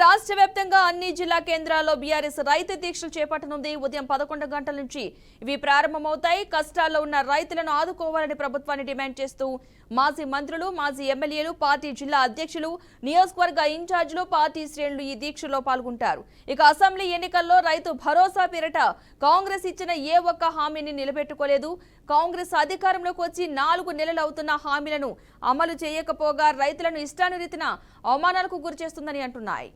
రాష్ట్ర వ్యాప్తంగా అన్ని జిల్లా కేంద్రాల్లో బీఆర్ఎస్ రైతు దీక్షలు చేపట్టనుంది. ఉదయం పదకొండు గంటల నుంచి ఇవి ప్రారంభమవుతాయి. కష్టాల్లో ఉన్న రైతులను ఆదుకోవాలని ప్రభుత్వాన్ని డిమాండ్ చేస్తూ మాజీ మంత్రులు మాజీ ఎమ్మెల్యేలు పార్టీ జిల్లా అధ్యక్షులు నియోజకవర్గ ఇన్ఛార్జీలు పార్టీ శ్రేణులు ఈ దీక్షలో పాల్గొంటారు. ఇక అసెంబ్లీ ఎన్నికల్లో రైతు భరోసా పేరిట కాంగ్రెస్ ఇచ్చిన ఏ ఒక్క హామీని నిలబెట్టుకోలేదు. కాంగ్రెస్ అధికారంలోకి వచ్చి నాలుగు నెలలు అవుతున్న హామీలను అమలు చేయకపోగా రైతులను ఇష్టానురీతిన అవమానాలకు గురిచేస్తుందని అంటున్నాయి.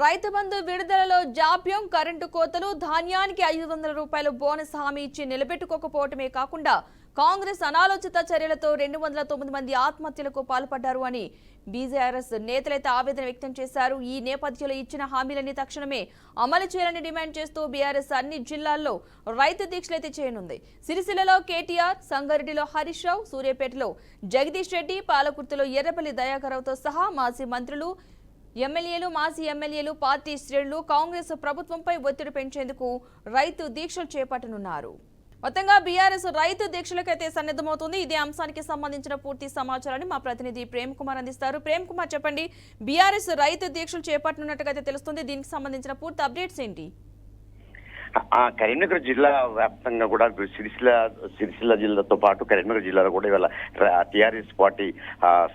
రైతు బంధు విడుదలలో జాప్యం కరెంటు కోతలు ధాన్యానికి ఐదు వందల రూపాయలు బోనస్ హామీ ఇచ్చి నిలబెట్టుకోకపోవటమే కాకుండా కాంగ్రెస్ అనాలోచిత చర్యలతో రెండు వందల తొమ్మిది మంది ఆత్మహత్యలకు పాల్పడ్డారు అని బీజేఆర్ఎస్ నేతలైతే ఆవేదన వ్యక్తం చేశారు. ఈ నేపథ్యంలో ఇచ్చిన హామీలని తక్షణమే అమలు చేయాలని డిమాండ్ చేస్తూ బీఆర్ఎస్ అన్ని జిల్లాల్లో రైతు దీక్షలైతే చేయనుంది. సిరిసిల్లలో కేటీఆర్ సంగారెడ్డిలో హరీష్ రావు సూర్యాపేటలో జగదీష్ రెడ్డి పాలకుర్తిలో ఎర్రపల్లి దయాకరావుతో సహా మాజీ మంత్రులు ఎమ్మెల్యేలు మాజీ ఎమ్మెల్యేలు పార్టీ శ్రేణులు కాంగ్రెస్ ప్రభుత్వంపై ఒత్తిడి పెంచేందుకు రైతు దీక్షలు చేపట్టనున్నారు. మొత్తంగా బీఆర్ఎస్ రైతు దీక్షలకైతే సన్నద్ధమవుతుంది. ఇదే అంశానికి సంబంధించిన పూర్తి సమాచారాన్ని మా ప్రతినిధి ప్రేమ్ కుమార్ అందిస్తారు. ప్రేమ్ కుమార్ చెప్పండి. బీఆర్ఎస్ రైతు దీక్షలు చేపట్టనున్నట్టుగా అయితే తెలుస్తుంది. దీనికి సంబంధించిన పూర్తి అప్డేట్స్ ఏంటి? కరీంనగర్ జిల్లా వ్యాప్తంగా కూడా సిరిసిల్ల సిరిసిల్ల జిల్లాతో పాటు కరీంనగర్ జిల్లాలో కూడా ఇవాళ టీఆర్ఎస్ పార్టీ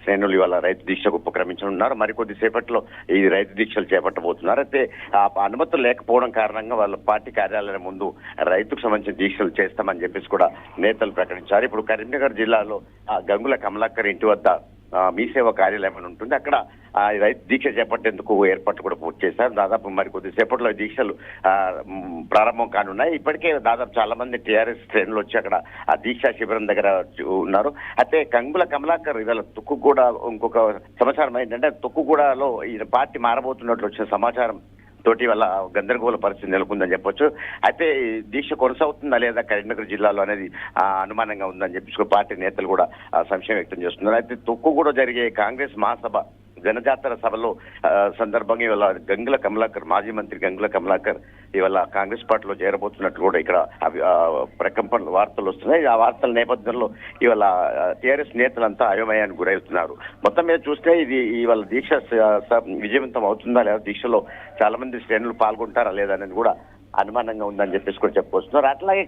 శ్రేణులు ఇవాళ రైతు దీక్షకు ఉపక్రమించనున్నారు. మరికొద్ది సేపట్లో ఈ రైతు దీక్షలు చేపట్టబోతున్నారు. అయితే ఆ అనుమతులు లేకపోవడం కారణంగా వాళ్ళ పార్టీ కార్యాలయం ముందు రైతుకు సంబంధించిన దీక్షలు చేస్తామని చెప్పేసి కూడా నేతలు ప్రకటించారు. ఇప్పుడు కరీంనగర్ జిల్లాలో ఆ, గంగుల కమలాకర్ ఇంటి వద్ద మీ సేవ కార్యాలయం అని ఉంటుంది. అక్కడ రైతు దీక్ష చేపట్టేందుకు ఏర్పాట్లు కూడా పూర్తి చేశారు. దాదాపు మరి కొద్దిసేపట్లో దీక్షలు ప్రారంభం కానున్నాయి. ఇప్పటికే దాదాపు చాలా మంది టీఆర్ఎస్ శ్రేణులు వచ్చి అక్కడ ఆ దీక్షా శిబిరం దగ్గర ఉన్నారు. అయితే కంగుల కమలాకర్ ఇవాళ తుక్కు కూడా ఇంకొక సమాచారం ఏంటంటే తుక్కుగూడలో ఈ పార్టీ మారబోతున్నట్లు వచ్చిన సమాచారం తోటి వల్ల గందరగోళ పరిస్థితి నెలకొందని చెప్పొచ్చు. అయితే దీక్ష కొనసాగుతుందా లేదా కరీంనగర్ జిల్లాలో అనేది ఆ, అనుమానంగా ఉందని చెప్పి పార్టీ నేతలు కూడా సంశయం వ్యక్తం చేస్తున్నారు. అయితే తొక్కు కూడా జరిగే కాంగ్రెస్ మహాసభ జనజాతర సభలో సందర్భంగా ఇవాళ గంగుల కమలాకర్ మాజీ మంత్రి గంగుల కమలాకర్ ఇవాళ కాంగ్రెస్ పార్టీలో చేరబోతున్నట్లు కూడా ఇక్కడ ప్రకంపనలు వార్తలు వస్తున్నాయి. ఆ వార్తల నేపథ్యంలో ఇవాళ టీఆర్ఎస్ నేతలంతా అయోమయానికి గురవుతున్నారు. మొత్తం మీద చూస్తే ఇది ఇవాళ దీక్ష స- విజయవంతం అవుతుందా లేదా? దీక్షలో చాలా మంది శ్రేణులు పాల్గొంటారా లేదా అనేది కూడా అనుమానంగా ఉందని చెప్పేసి కూడా చెప్పుకొస్తున్నారు అట్లాగే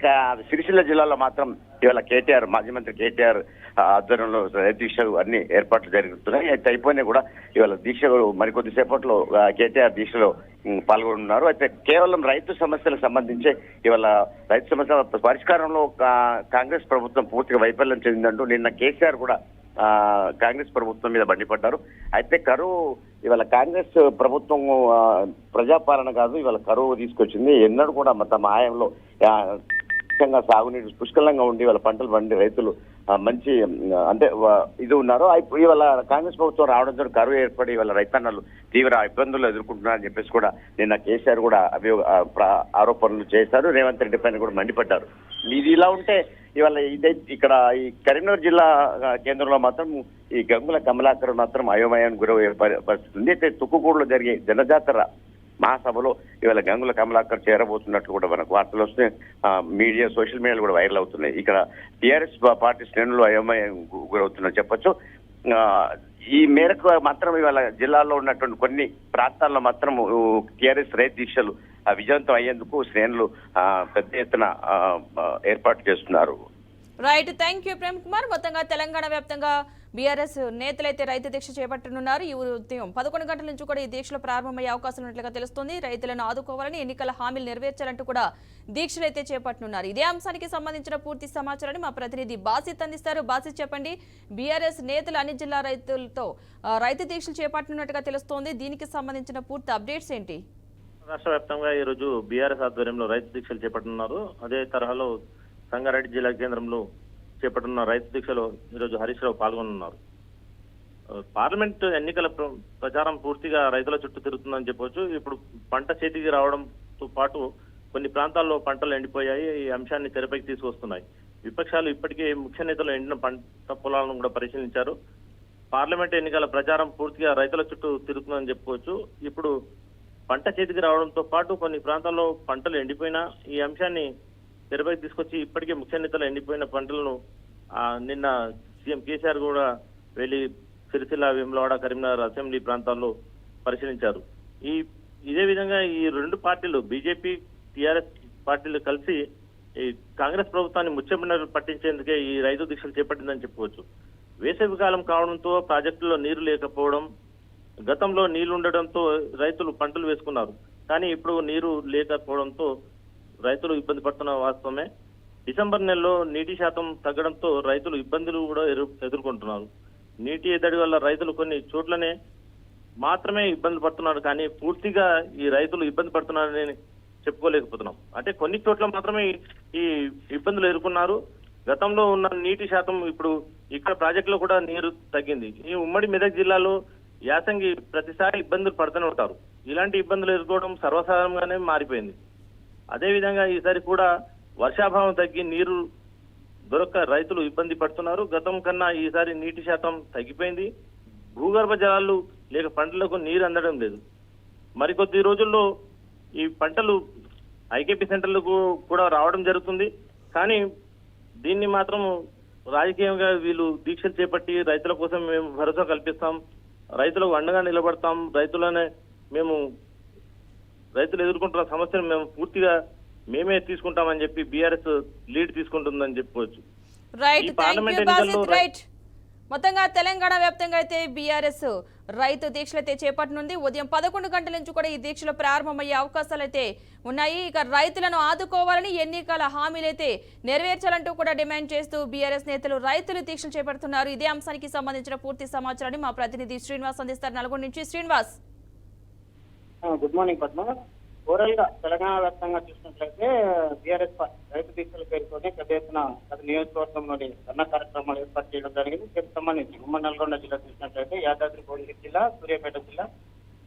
సిరిసిల్ల జిల్లాలో మాత్రం ఇవాళ కేటీఆర్ మాజీ మంత్రి కేటీఆర్ ఆధ్వర్యంలో రైతు దీక్షలు అన్ని ఏర్పాట్లు జరుగుతున్నాయి. అయితే అయిపోయినా కూడా ఇవాళ దీక్షలు మరికొద్ది సేపట్లో కేటీఆర్ దీక్షలో ఉమ్, పాల్గొన్నారు అయితే కేవలం రైతు సమస్యలకు సంబంధించి ఇవాళ రైతు సమస్యల పరిష్కారంలో కాంగ్రెస్ ప్రభుత్వం పూర్తిగా వైఫల్యం చెందిందంటూ నిన్న కేసీఆర్ కూడా కాంగ్రెస్ ప్రభుత్వం మీద మండిపడ్డారు అయితే కరువు ఇవాళ కాంగ్రెస్ ప్రభుత్వం ప్రజాపాలన కాదు ఇవాళ కరువు తీసుకొచ్చింది. ఎన్నడూ కూడా తమ ఆయంలో ముఖ్యంగా సాగునీరు పుష్కలంగా ఉండి వాళ్ళ పంటలు పండి రైతులు మంచి అంటే ఇది ఉన్నారు. ఇవాళ కాంగ్రెస్ ప్రభుత్వం రావడంతో కరువు ఏర్పడి వాళ్ళ రైతన్నలు తీవ్ర ఇబ్బందులు ఎదుర్కొంటున్నారని చెప్పేసి కూడా నిన్న కేసీఆర్ కూడా అభియోగ ఆరోపణలు చేశారు. రేవంత్ రెడ్డి పైన కూడా మండిపడ్డారు. ఇది ఇలా ఉంటే ఇవాళ ఇదే ఇక్కడ ఈ కరీంనగర్ జిల్లా కేంద్రంలో మాత్రం ఈ గంగుల కమలాకర్ మాత్రం అయోమయానికి గురయ్యే పరిస్థితి ఉంది అయితే తుక్కుగూడలో జరిగే జనజాతర మహాసభలో ఇవాళ గంగుల కమలాకర్ చేరబోతున్నట్లు కూడా మనకు వార్తలు వస్తున్నాయి. మీడియా సోషల్ మీడియాలు కూడా వైరల్ అవుతున్నాయి. ఇక్కడ టీఆర్ఎస్ పార్టీ శ్రేణులు అయోమయం గురవుతున్నారు చెప్పొచ్చు. ఈ మేరకు మాత్రం ఇవాళ జిల్లాలో ఉన్నటువంటి కొన్ని ప్రాంతాల్లో మాత్రం టీఆర్ఎస్ రైతు దీక్షలు విజయవంతం అయ్యేందుకు శ్రేణులు పెద్ద ఎత్తున ఏర్పాటు చేస్తున్నారు. Right thank you Prem Kumar మొత్తంగా తెలంగాణ వ్యాప్తంగా బీఆర్ఎస్ నేతలైతే రైతు దీక్ష చేపట్టనున్నారు. ఈ ఉదయం పదకొండు గంటల నుంచి కూడా ఈ దీక్షలు ప్రారంభమయ్యే అవకాశం ఉన్నట్లుగా తెలుస్తుంది. రైతులను ఆదుకోవాలని ఎన్నికల హామీలు నెరవేర్చాలంటూ కూడా దీక్షలు అయితే చేపట్టనున్నారు. ఇదే అంశానికి సంబంధించిన పూర్తి సమాచారాన్ని మా ప్రతినిధి బాసిత్ అందిస్తారు. బాసిత్ చెప్పండి బీఆర్ఎస్ నేతలు అన్ని జిల్లా రైతులతో రైతు దీక్షలు చేపట్టనున్నట్టుగా తెలుస్తోంది. దీనికి సంబంధించిన పూర్తి అప్డేట్స్ ఏంటి? రాష్ట్ర వ్యాప్తంగా ఈ రోజు బీఆర్ఎస్ ఆధ్వర్యంలో రైతు దీక్షలు చేపట్టనున్నారు. అదే తరహాలో సంగారెడ్డి జిల్లా కేంద్రంలో చేపట్టున్న రైతు దీక్షలో ఈరోజు హరీష్ రావు పాల్గొనున్నారు. పార్లమెంట్ ఎన్నికల ప్ర- ప్రచారం పూర్తిగా రైతుల చుట్టూ తిరుగుతుందని చెప్పొచ్చు. ఇప్పుడు పంట చేతికి రావడంతో పాటు కొన్ని ప్రాంతాల్లో పంటలు ఎండిపోయాయి. ఈ అంశాన్ని తెరపైకి తీసుకొస్తున్నాయి. విపక్షాలు ఇప్పటికే ముఖ్య నేతలు ఎండిన పంట పొలాలను కూడా పరిశీలించారు. పార్లమెంట్ ఎన్నికల ప్రచారం పూర్తిగా రైతుల చుట్టూ తిరుగుతుందని చెప్పుకోవచ్చు ఇప్పుడు పంట చేతికి రావడంతో పాటు కొన్ని ప్రాంతాల్లో పంటలు ఎండిపోయినా ఈ అంశాన్ని తెరపైకి తీసుకొచ్చి ఇప్పటికే ముఖ్య నేతలు ఎండిపోయిన పంటలను నిన్న సీఎం కేసీఆర్ కూడా వెళ్ళి సిరిసిల్ల వేములవాడ కరీంనగర్ అసెంబ్లీ ప్రాంతాల్లో పరిశీలించారు. ఈ ఇదే విధంగా ఈ రెండు పార్టీలు బీజేపీ టీఆర్ఎస్ పార్టీలు కలిసి ఈ కాంగ్రెస్ ప్రభుత్వాన్ని ముచ్చెమట పట్టించేందుకే ఈ రైతు దీక్షలు చేపట్టిందని చెప్పుకోవచ్చు. వేసవి కాలం కావడంతో ప్రాజెక్టుల్లో నీరు లేకపోవడం గతంలో నీళ్ళుండడంతో రైతులు పంటలు వేసుకున్నారు. కానీ ఇప్పుడు నీరు లేకపోవడంతో రైతులు ఇబ్బంది పడుతున్న వాస్తవమే. డిసెంబర్ నెలలో నీటి శాతం తగ్గడంతో రైతులు ఇబ్బందులు కూడా ఎదుర్కొంటున్నారు. నీటి ఎద్దడి వల్ల రైతులు కొన్ని చోట్లనే మాత్రమే ఇబ్బంది పడుతున్నారు కానీ పూర్తిగా ఈ రైతులు ఇబ్బంది పడుతున్నారని చెప్పుకోలేకపోతున్నాం. అంటే కొన్ని చోట్ల మాత్రమే ఈ- ఈ ఇబ్బందులు ఎదుర్కొన్నారు. గతంలో ఉన్న నీటి శాతం ఇప్పుడు ఇక్కడ ప్రాజెక్టులో కూడా నీరు తగ్గింది. ఈ ఉమ్మడి మెదక్ జిల్లాలో యాసంగి ప్రతిసారి ఇబ్బందులు పడుతూనే ఉంటారు. ఇలాంటి ఇబ్బందులు ఎదుర్కోవడం సర్వసాధారణంగానే మారిపోయింది. అదేవిధంగా ఈసారి కూడా వర్షాభావం తగ్గి నీరు దొరక్క రైతులు ఇబ్బంది పడుతున్నారు. గతం కన్నా ఈసారి నీటి శాతం తగ్గిపోయింది. భూగర్భ జలాలు లేక పంటలకు నీరు అందడం లేదు. మరికొద్ది రోజుల్లో ఈ పంటలు ఐకేపీ సెంటర్లకు కూడా రావడం జరుగుతుంది. కానీ దీన్ని మాత్రం రాజకీయంగా వీళ్ళు దీక్షలు చేపట్టి రైతుల కోసం మేము భరోసా కల్పిస్తాం. రైతులకు అండగా నిలబడతాం. రైతులనే మేము రైతులు ఎదుర్కొంటున్న సమస్యను మేము పూర్తిగా మేమే తీసుకుంటామని చెప్పి బీఆర్ఎస్ లీడ్ తీసుకుంటుందని చెప్పుకోవచ్చు. రైట్ మొత్తంగా తెలంగాణ వ్యాప్తంగా అయితే బీఆర్ఎస్ రైతు దీక్షలు అయితే చేపట్టనుంది. ఉదయం పదకొండు గంటల నుంచి కూడా ఈ దీక్షలు ప్రారంభమయ్యే అవకాశాలు అయితే ఉన్నాయి. ఇక రైతులను ఆదుకోవాలని ఎన్నికల హామీలైతే నెరవేర్చాలంటూ కూడా డిమాండ్ చేస్తూ బీఆర్ఎస్ నేతలు రైతులు దీక్షలు చేపడుతున్నారు. ఇదే అంశానికి సంబంధించిన పూర్తి సమాచారాన్ని మా ప్రతినిధి శ్రీనివాస్ అందిస్తారు. నల్గొండ నుంచి శ్రీనివాస్. Good morning Padma. ఓవరాల్గా తెలంగాణ వ్యాప్తంగా చూసినట్లయితే బీఆర్ఎస్ పార్టీ రైతు దీక్షల పేరుతోనే పెద్ద ఎత్తున గత నియోజకవర్గంలోని ధర్నా కార్యక్రమాలు ఏర్పాటు చేయడం జరిగింది. దీనికి సంబంధించి ఉమ్మడి నల్గొండ జిల్లా చూసినట్లయితే యాదాద్రి భువనగిరి జిల్లా సూర్యాపేట జిల్లా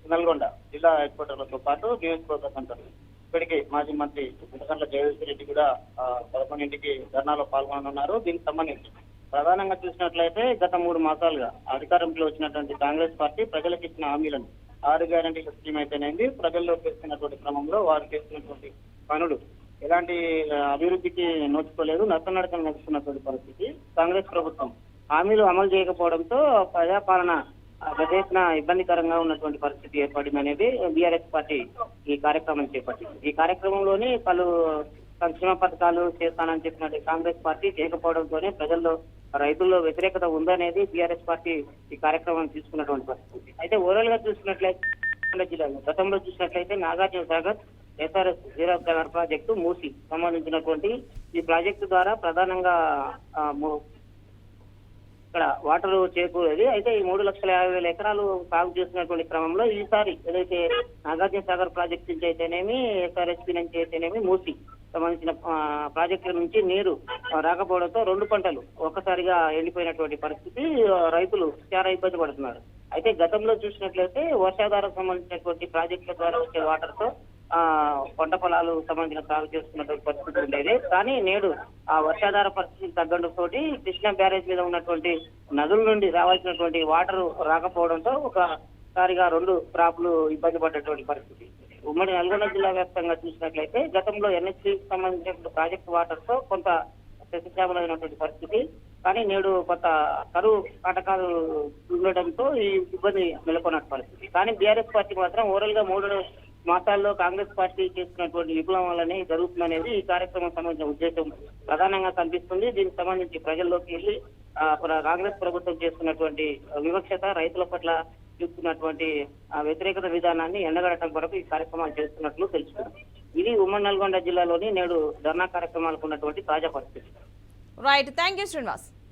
నల్గొండ జిల్లా హెడ్ క్వార్టర్లతో పాటు నియోజకవర్గ సెంటర్లు ఇప్పటికే మాజీ మంత్రి గుంటగండ్ల జయవేశ్వర రెడ్డి కూడా పదకొండింటికి ధర్నాలో పాల్గొననున్నారు. దీనికి సంబంధించి ప్రధానంగా చూసినట్లయితే గత మూడు మాసాలుగా అధికారంలో వచ్చినటువంటి కాంగ్రెస్ పార్టీ ప్రజలకు ఇచ్చిన హామీలను ఆరు గ్యారంటీల స్కీమ్ అయితేనేది ప్రజల్లో చేస్తున్నటువంటి క్రమంలో వారు చేస్తున్నటువంటి పనులు. ఎలాంటి అభివృద్ధికి నోచుకోలేదు నత్తనడకలు నడుస్తున్నటువంటి పరిస్థితి. కాంగ్రెస్ ప్రభుత్వం హామీలు అమలు చేయకపోవడంతో ప్రజాపాలన ప్రదేశన ఇబ్బందికరంగా ఉన్నటువంటి పరిస్థితి ఏర్పడింది అనేది బీఆర్ఎస్ పార్టీ ఈ కార్యక్రమం చేపట్టింది. ఈ కార్యక్రమంలోని పలు సంక్షేమ పథకాలు చేస్తానని చెప్పినట్టు కాంగ్రెస్ పార్టీ చేయకపోవడంతోనే ప్రజల్లో రైతుల్లో వ్యతిరేకత ఉందనేది బీఆర్ఎస్ పార్టీ ఈ కార్యక్రమం తీసుకున్నటువంటి పరిస్థితి. అయితే ఓవరాల్గా చూసుకున్నట్లయితే జిల్లాలో గతంలో చూసినట్లయితే నాగార్జున సాగర్ ఎస్ఆర్ఎస్ జీరో సాగర్ ప్రాజెక్టు మూసి సంబంధించినటువంటి ఈ ప్రాజెక్టు ద్వారా ప్రధానంగా ఆ, ఇక్కడ వాటర్ చేకూరేది. అయితే ఈ మూడు లక్షల యాభై వేల ఎకరాలు సాగు చేసినటువంటి క్రమంలో ఈసారి ఏదైతే నాగార్జున సాగర్ ప్రాజెక్ట్ నుంచి అయితేనేమి ఎస్ఆర్ఎస్పీ నుంచి అయితేనేమి మూసి సంబంధించిన ప్రాజెక్టుల నుంచి నీరు రాకపోవడంతో రెండు పంటలు ఒక్కసారిగా ఎండిపోయినటువంటి పరిస్థితి రైతులు చాలా ఇబ్బంది పడుతున్నారు. అయితే గతంలో చూసినట్లయితే వర్షాధారం సంబంధించినటువంటి ప్రాజెక్టుల ద్వారా వచ్చే వాటర్తో ఆ పంట పొలాలు సంబంధించిన సాగు చేస్తున్నటువంటి పరిస్థితి ఉండేది. కానీ నేడు ఆ వర్షాధార పరిస్థితి తగ్గడంతో కృష్ణా బ్యారేజ్ మీద ఉన్నటువంటి నదుల నుండి రావాల్సినటువంటి వాటర్ రాకపోవడంతో ఒకసారిగా రెండు క్రాప్లు ఇబ్బంది పడ్డటువంటి పరిస్థితి. ఉమ్మడి నల్గొండ జిల్లా వ్యాప్తంగా చూసినట్లయితే గతంలో ఎన్హెచ్సి సంబంధించిన ప్రాజెక్ట్ వాటర్తో కొంత సస్యశ్యామలైనటువంటి పరిస్థితి. కానీ నేడు కొంత కరువు కాటకాలు ఉండడంతో ఈ ఇబ్బంది నెలకొన్న పరిస్థితి. కానీ బీఆర్ఎస్ పార్టీ మాత్రం ఓవరాల్గా మూడు మాసాల్లో కాంగ్రెస్ పార్టీ చేస్తున్నటువంటి విప్లవం వల్లనే జరుగుతుందనేది ఈ కార్యక్రమం సంబంధించిన ఉద్దేశం ప్రధానంగా కనిపిస్తుంది. దీనికి సంబంధించి ప్రజల్లోకి వెళ్ళి ఆ, ప్ర- కాంగ్రెస్ ప్రభుత్వం చేస్తున్నటువంటి వివక్షత రైతుల పట్ల చూపుతున్నటువంటి ఆ, వ్యతిరేకత విధానాన్ని ఎండగడటం కొరకు ఈ కార్యక్రమాలు చేస్తున్నట్లు తెలుసుకున్నాం ఇది ఉమ్మడి నల్గొండ జిల్లాలోని నేడు ధర్నా కార్యక్రమాలకు ఉన్నటువంటి తాజా పరిస్థితి. Right thank you Srinivas